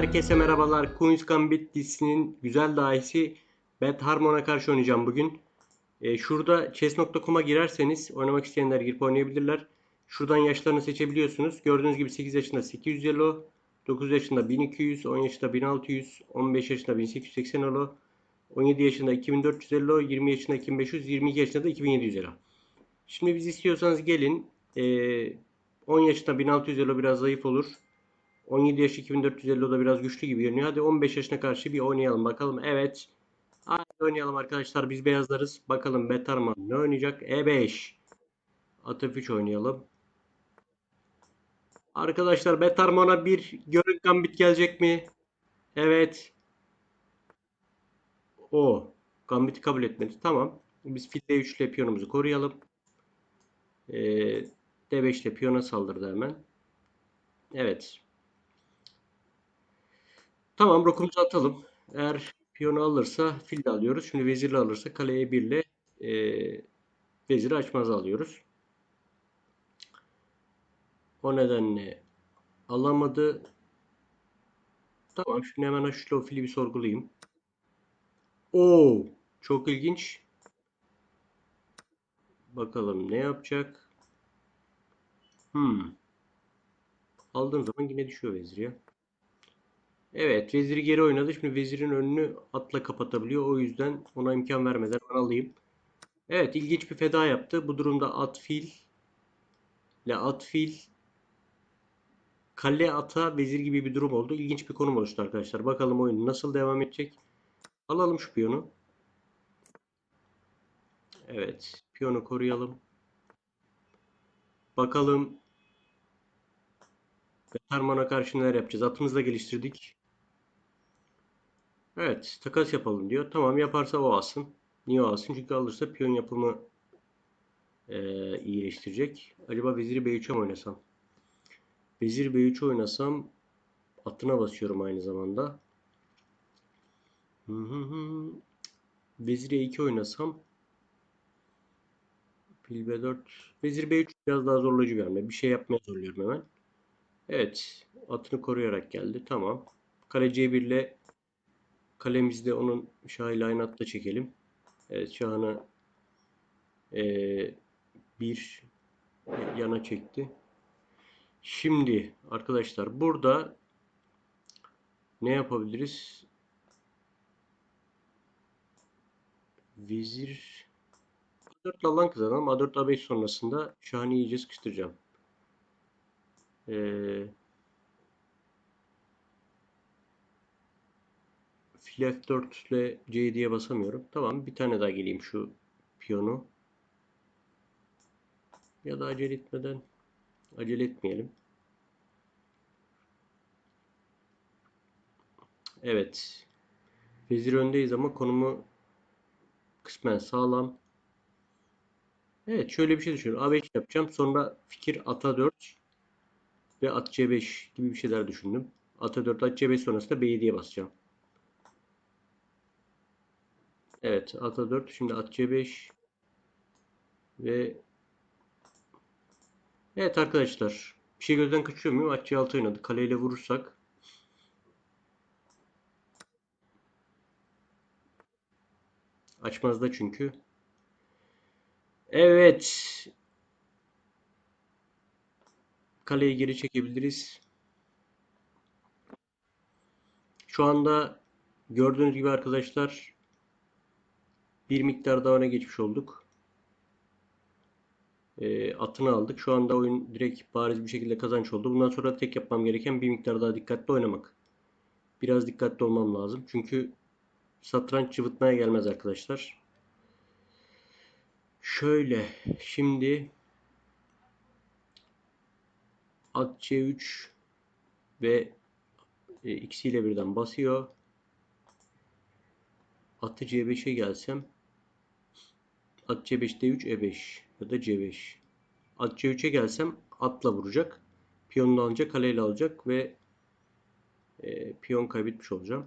Herkese merhabalar. Queen's Gambit dizisinin güzel dahisi Beth Harmon'a karşı oynayacağım bugün. Ee, şurada chess.com'a girerseniz oynamak isteyenler girip oynayabilirler. Şuradan yaşlarını seçebiliyorsunuz. Gördüğünüz gibi 8 yaşında 800 elo, 9 yaşında 1200, 10 yaşında 1600, 15 yaşında 1880 elo, 17 yaşında 2400 elo, 20 yaşında 2500, 22 yaşında da 2700 elo. Şimdi biz istiyorsanız gelin. Ee, 10 yaşında 1600 elo biraz zayıf olur. 17 yaş 2450 o da biraz güçlü gibi görünüyor. Hadi 15 yaşına karşı bir oynayalım bakalım. Evet. Hadi oynayalım arkadaşlar. Biz beyazlarız. Bakalım Betarman ne oynayacak? E5. At F3 oynayalım. Arkadaşlar Betarman'a bir görün gambit gelecek mi? Evet. O. Gambit'i kabul etmedi. Tamam. Biz fil D3 ile piyonumuzu koruyalım. Ee, D5 ile piyona saldırdı hemen. Evet. Tamam rokumuzu atalım. Eğer piyonu alırsa fil de alıyoruz. Şimdi vezirle alırsa kaleye 1 ile e, veziri açmazı alıyoruz. O nedenle alamadı. Tamam şimdi hemen şu o fili bir sorgulayayım. Oo, çok ilginç. Bakalım ne yapacak? Hmm. Aldığım zaman yine düşüyor vezir ya. Evet, veziri geri oynadı. Şimdi vezirin önünü atla kapatabiliyor. O yüzden ona imkan vermeden ben alayım. Evet, ilginç bir feda yaptı. Bu durumda at fil ile at fil kale ata vezir gibi bir durum oldu. İlginç bir konum oluştu arkadaşlar. Bakalım oyun nasıl devam edecek. Alalım şu piyonu. Evet, piyonu koruyalım. Bakalım Betarman'a karşı neler yapacağız. Atımızı da geliştirdik. Evet, takas yapalım diyor. Tamam yaparsa o alsın. Niye alsın? Çünkü alırsa piyon yapımı e, iyileştirecek. Acaba veziri B3'e mi oynasam? Vezir B3 oynasam atına basıyorum aynı zamanda. Hı. Vezir E2 oynasam Fil B4 Vezir B3 biraz daha zorlayıcı bir hamle. Bir şey yapmaya zorluyorum hemen. Evet. Atını koruyarak geldi. Tamam. Kale C1 ile kalemizde onun şahıyla aynı hatta çekelim. Evet şahını ee, bir yana çekti. Şimdi arkadaşlar burada ne yapabiliriz? Vezir A4 alan kazanalım. A4 A5 sonrasında şahını iyice sıkıştıracağım. Ee, fil F4 ile C7'ye basamıyorum. Tamam bir tane daha geleyim şu piyonu. Ya da acele etmeden acele etmeyelim. Evet. Vezir öndeyiz ama konumu kısmen sağlam. Evet şöyle bir şey düşünüyorum. A5 yapacağım. Sonra fikir ata 4 ve at C5 gibi bir şeyler düşündüm. Ata 4 at C5 sonrasında B7'ye basacağım. Evet ata 4 şimdi at C5 ve Evet arkadaşlar bir şey gözden kaçıyor muyum? At C6 oynadı. Kaleyle vurursak açmazda çünkü. Evet. Kaleyi geri çekebiliriz. Şu anda gördüğünüz gibi arkadaşlar bir miktar daha öne geçmiş olduk. E, atını aldık. Şu anda oyun direkt bariz bir şekilde kazanç oldu. Bundan sonra tek yapmam gereken bir miktar daha dikkatli oynamak. Biraz dikkatli olmam lazım. Çünkü satranç cıvıtmaya gelmez arkadaşlar. Şöyle şimdi at C3 ve e, ikisiyle birden basıyor. Atı C5'e gelsem at C5 D3 E5 ya da C5. At C3'e gelsem atla vuracak. Piyonunu alacak, kaleyle alacak ve e, piyon kaybetmiş olacağım.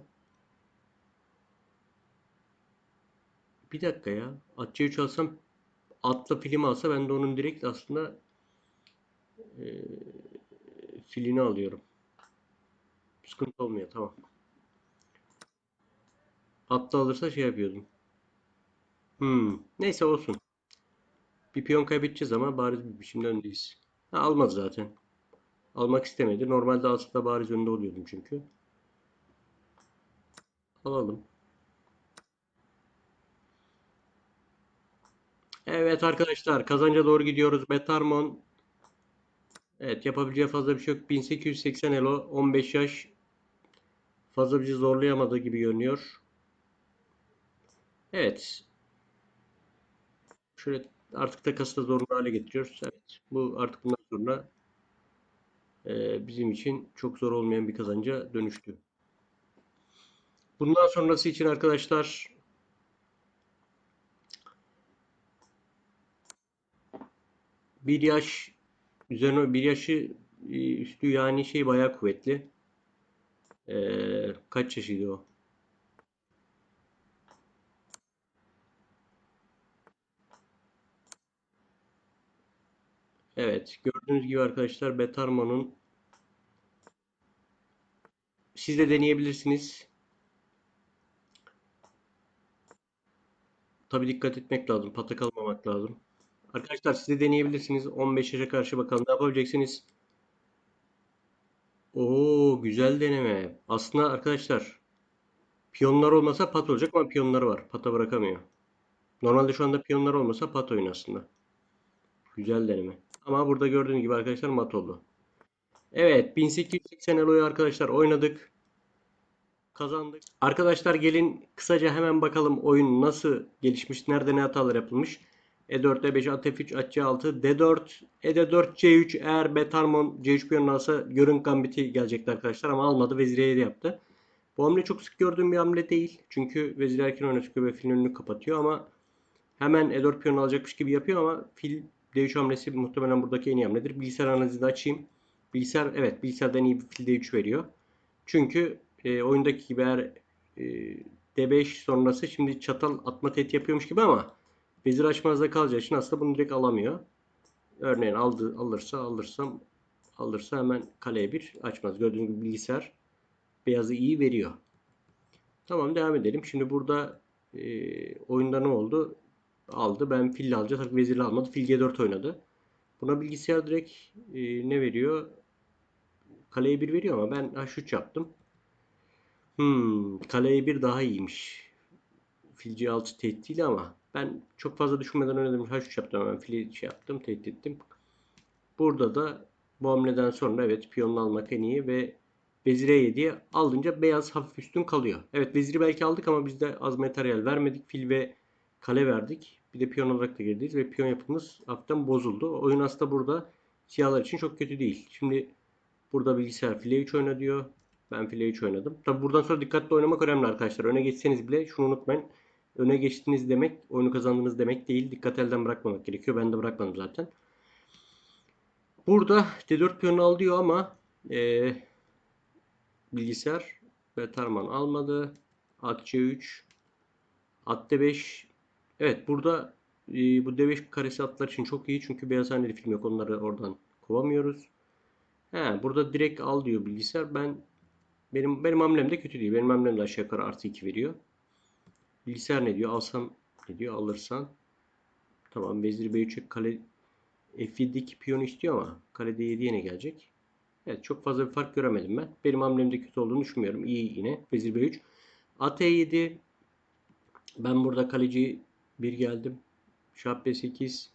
Bir dakika ya. At C3 alsam atla filmi alsa ben de onun direkt aslında e, filini alıyorum. Sıkıntı olmuyor. Tamam. Atlı alırsa şey yapıyordum. Hmm. Neyse olsun. Bir piyon kaybedeceğiz ama bariz bir biçimde öndeyiz. Ha, almaz zaten. Almak istemedi. Normalde aslında bariz önde oluyordum çünkü. Alalım. Evet arkadaşlar kazanca doğru gidiyoruz. Betarmon evet yapabileceği fazla bir şey yok. 1880 elo 15 yaş fazla bizi zorlayamadığı gibi görünüyor. Evet. Şöyle artık takası da zorunlu hale getiriyoruz. Evet. Bu artık bundan sonra e, bizim için çok zor olmayan bir kazanca dönüştü. Bundan sonrası için arkadaşlar bir yaş üzerine bir yaşı e, üstü yani şey bayağı kuvvetli. Ee, kaç yaşıydı o? Evet, gördüğünüz gibi arkadaşlar Betarmo'nun siz de deneyebilirsiniz. Tabii dikkat etmek lazım, patak almamak lazım. Arkadaşlar siz de deneyebilirsiniz. 15 yaşa karşı bakalım ne yapabileceksiniz. Oo, güzel deneme. Aslında arkadaşlar piyonlar olmasa pat olacak ama piyonları var. Pata bırakamıyor. Normalde şu anda piyonlar olmasa pat oyun aslında. Güzel deneme. Ama burada gördüğünüz gibi arkadaşlar mat oldu. Evet 1880 Elo'yu arkadaşlar oynadık. Kazandık. Arkadaşlar gelin kısaca hemen bakalım oyun nasıl gelişmiş. Nerede ne hatalar yapılmış. E4, E5, at F3, at C6, D4, E4, C3 eğer Betarmon C3 piyonu alsa Görün Gambit'i gelecekti arkadaşlar ama almadı. Vezir E7 yaptı. Bu hamle çok sık gördüğüm bir hamle değil. Çünkü vezir erken öne çıkıyor ve filin önünü kapatıyor ama hemen E4 piyonu alacakmış gibi yapıyor ama fil D3 hamlesi muhtemelen buradaki en iyi hamledir. Bilgisayar analizini açayım. Bilgisayar evet bilgisayardan iyi bir fil D3 veriyor. Çünkü e, oyundaki gibi eğer e, D5 sonrası şimdi çatal atma tehdit yapıyormuş gibi ama vezir açmazda kalacağı için aslında bunu direkt alamıyor. Örneğin aldı, alırsa alırsam alırsa hemen kaleye bir açmaz. Gördüğünüz gibi bilgisayar beyazı iyi veriyor. Tamam devam edelim. Şimdi burada e, oyunda ne oldu? Aldı. Ben fil alacağım. Tabii vezirle almadı. Fil G4 oynadı. Buna bilgisayar direkt e, ne veriyor? Kaleye 1 veriyor ama ben H3 yaptım. Hmm, kaleye 1 daha iyiymiş. Fil C6 tehditle ama ben çok fazla düşünmeden oynadım. H3 yaptım hemen fili şey yaptım. Tehdit ettim. Burada da bu hamleden sonra evet piyonunu almak en iyi ve vezire 7'ye alınca beyaz hafif üstün kalıyor. Evet veziri belki aldık ama biz de az materyal vermedik. Fil ve kale verdik. Bir de piyon olarak da girdik ve piyon yapımız hafiften bozuldu. Oyun aslında burada siyahlar için çok kötü değil. Şimdi burada bilgisayar file 3 oyna diyor. Ben file 3 oynadım. Tabi buradan sonra dikkatli oynamak önemli arkadaşlar. Öne geçseniz bile şunu unutmayın. Öne geçtiniz demek oyunu kazandınız demek değil. Dikkat elden bırakmamak gerekiyor. Ben de bırakmadım zaten. Burada D4 piyonu al diyor ama e, bilgisayar ve Tarman almadı. At C3 At D5 Evet burada e, bu D5 karesi atlar için çok iyi. Çünkü beyaz haneli film yok. Onları oradan kovamıyoruz. He, burada direkt al diyor bilgisayar. Ben benim benim hamlem de kötü değil. Benim hamlem de aşağı yukarı artı 2 veriyor. Bilgisayar ne diyor? Alsam ne diyor? Alırsan. Tamam. Vezir B3'e kale F7'deki piyon istiyor ama kale D7'ye ne gelecek? Evet çok fazla bir fark göremedim ben. Benim hamlemde kötü olduğunu düşünmüyorum. İyi yine. Vezir B3. At E7 ben burada kaleci 1 geldim. Şah B8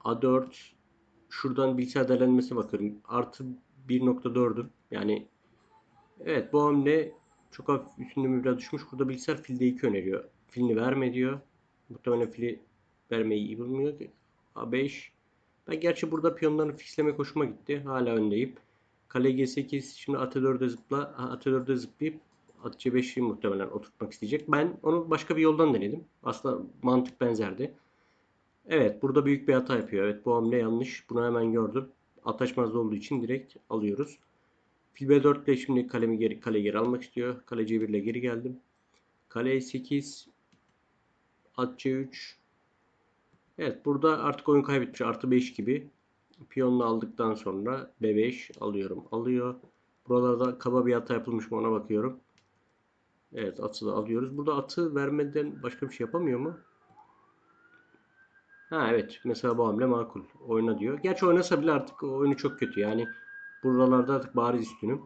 A4 şuradan bilgisayar değerlendirmesine bakıyorum. Artı 1.4'üm. Yani evet bu hamle çok hafif üstünlüğümü biraz düşmüş. Burada bilgisayar filde 2 öneriyor. Filini verme diyor. Muhtemelen fili vermeyi iyi bulmuyor. A5 ben gerçi burada piyonlarını fixlemek hoşuma gitti. Hala öndeyim. Kale G8 şimdi at 4'e zıpla. At 4'e zıplayıp at C5'i muhtemelen oturtmak isteyecek. Ben onu başka bir yoldan denedim. Aslında mantık benzerdi. Evet burada büyük bir hata yapıyor. Evet bu hamle yanlış. Bunu hemen gördüm. At açmazda olduğu için direkt alıyoruz. Fil B4 ile şimdi kalemi geri, kale geri almak istiyor. Kale C1 ile geri geldim. Kale E8 At C3 Evet burada artık oyun kaybetmiş. Artı 5 gibi. Piyonunu aldıktan sonra B5 alıyorum. Alıyor. Buralarda kaba bir hata yapılmış mı ona bakıyorum. Evet atı da alıyoruz. Burada atı vermeden başka bir şey yapamıyor mu? Ha evet. Mesela bu hamle makul. Oyna diyor. Gerçi oynasa bile artık oyunu çok kötü. Yani buralarda artık bariz üstünüm.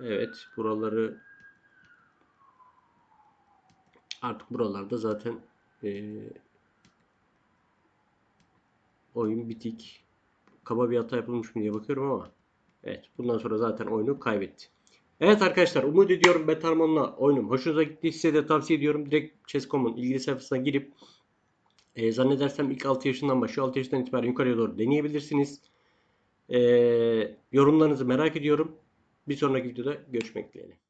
Evet. Buraları artık buralarda zaten eee, oyun bitik. Kaba bir hata yapılmış mı diye bakıyorum ama evet. Bundan sonra zaten oyunu kaybetti. Evet arkadaşlar umut ediyorum Betarmon'la oyunum hoşunuza gitti. Size de tavsiye ediyorum. Direkt Chess.com'un ilgili sayfasına girip e, zannedersem ilk 6 yaşından başlıyor. 6 yaşından itibaren yukarıya doğru deneyebilirsiniz. E, yorumlarınızı merak ediyorum. Bir sonraki videoda görüşmek dileğiyle.